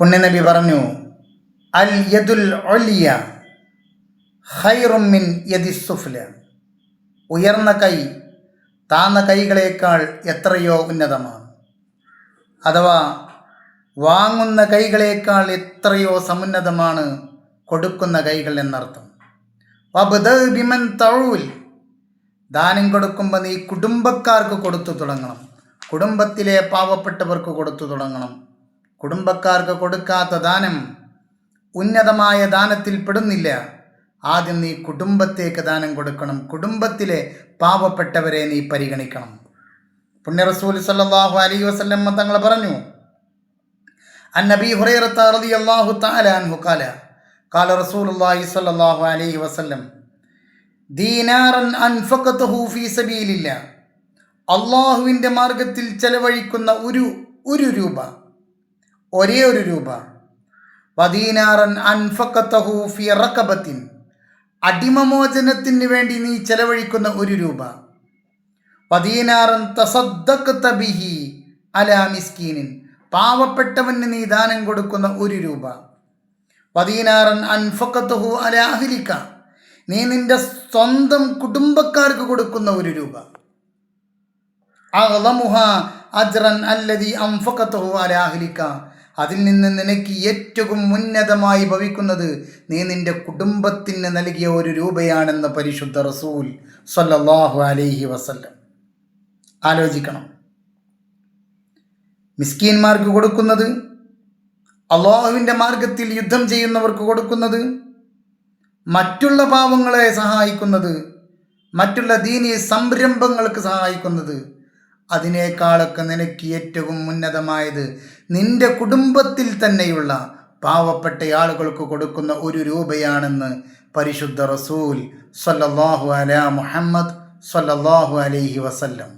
പുണ്യനബി പറഞ്ഞു അൽ യദുൽ ഒലിയ ഹൈറുമിൻ യദി സുഫ്ല. ഉയർന്ന കൈ താന്ന കൈകളേക്കാൾ എത്രയോ ഉന്നതമാണ്. അഥവാ വാങ്ങുന്ന കൈകളേക്കാൾ എത്രയോ സമുന്നതമാണ് കൊടുക്കുന്ന കൈകൾ എന്നർത്ഥം. ബിമൻ തഴൂൽ ദാനം കൊടുക്കുമ്പോൾ നീ കുടുംബക്കാർക്ക് കൊടുത്തു തുടങ്ങണം. കുടുംബത്തിലെ പാവപ്പെട്ടവർക്ക് കൊടുത്തു തുടങ്ങണം. കുടുംബക്കാർക്ക് കൊടുക്കാത്ത ദാനം ഉന്നതമായ ദാനത്തിൽ പെടുന്നില്ല. ആദ്യം നീ കുടുംബത്തേക്ക് ദാനം കൊടുക്കണം. കുടുംബത്തിലെ പാവപ്പെട്ടവരെ നീ പരിഗണിക്കണം. പുണ്യ റസൂൽ സല്ലല്ലാഹു അലൈഹി വസല്ലം തങ്ങൾ പറഞ്ഞു അന്നബി ഹുറൈറത്ത റളിയല്ലാഹു തആല അൻഹു ഖാല ഖാല റസൂലുള്ളാഹി സ്വല്ലല്ലാഹു അലൈഹി വസല്ലം ദീനാറൻ അൻഫഖതഹു ഫീ സബീലില്ല അള്ളാഹുവിന്റെ മാർഗത്തിൽ ചെലവഴിക്കുന്ന ഒരു ഒരു രൂപ ഒരേ ഒരു രൂപ. വദീനാറൻ അൻഫക്കത്തഹു ഫി റക്കബത്തിൻ അടിമമോചനത്തിന് വേണ്ടി നീ ചെലവഴിക്കുന്ന ഒരു രൂപ. വദീനാറൻ തസദ്ദഖ്ത ബിഹി അലാ മിസ്കീനിൻ. പാവപ്പെട്ടവന് നീ ദാനം കൊടുക്കുന്ന ഒരു രൂപ. വദീനാറൻ അൻഫഖതഹു അലാ അഹ്ലിക. നീ നിന്റെ സ്വന്തം കുടുംബക്കാർക്ക് കൊടുക്കുന്ന ഒരു രൂപ. അഗ്ളമുഹ അജ്റൻ അല്ലദി അൻഫഖതഹു അലാ അഹ്ലിക. അതിൽ നിന്ന് നിനക്ക് ഏറ്റവും ഉന്നതമായി ഭവിക്കുന്നത് നീ നിന്റെ കുടുംബത്തിന് നൽകിയ ഒരു രൂപയാണെന്ന് പരിശുദ്ധ റസൂൽ സല്ലാഹു അലൈഹി വസല്ലം. ആലോചിക്കണം. മിസ്കീന്മാർക്ക് കൊടുക്കുന്നത് അള്ളാഹുവിന്റെ മാർഗത്തിൽ യുദ്ധം ചെയ്യുന്നവർക്ക് കൊടുക്കുന്നത് മറ്റുള്ള പാവങ്ങളെ സഹായിക്കുന്നത് മറ്റുള്ള ദീനീ സംരംഭങ്ങൾക്ക് സഹായിക്കുന്നത് അതിനേക്കാളൊക്കെ നിനക്ക് ഏറ്റവും ഉന്നതമായത് നിന്റെ കുടുംബത്തിൽ തന്നെയുള്ള പാവപ്പെട്ട ആളുകൾക്ക് കൊടുക്കുന്ന ഒരു രൂപയാണെന്ന് പരിശുദ്ധ റസൂൽ സല്ലല്ലാഹു അല മുഹമ്മദ് സല്ലല്ലാഹു അലൈഹി വസല്ലം.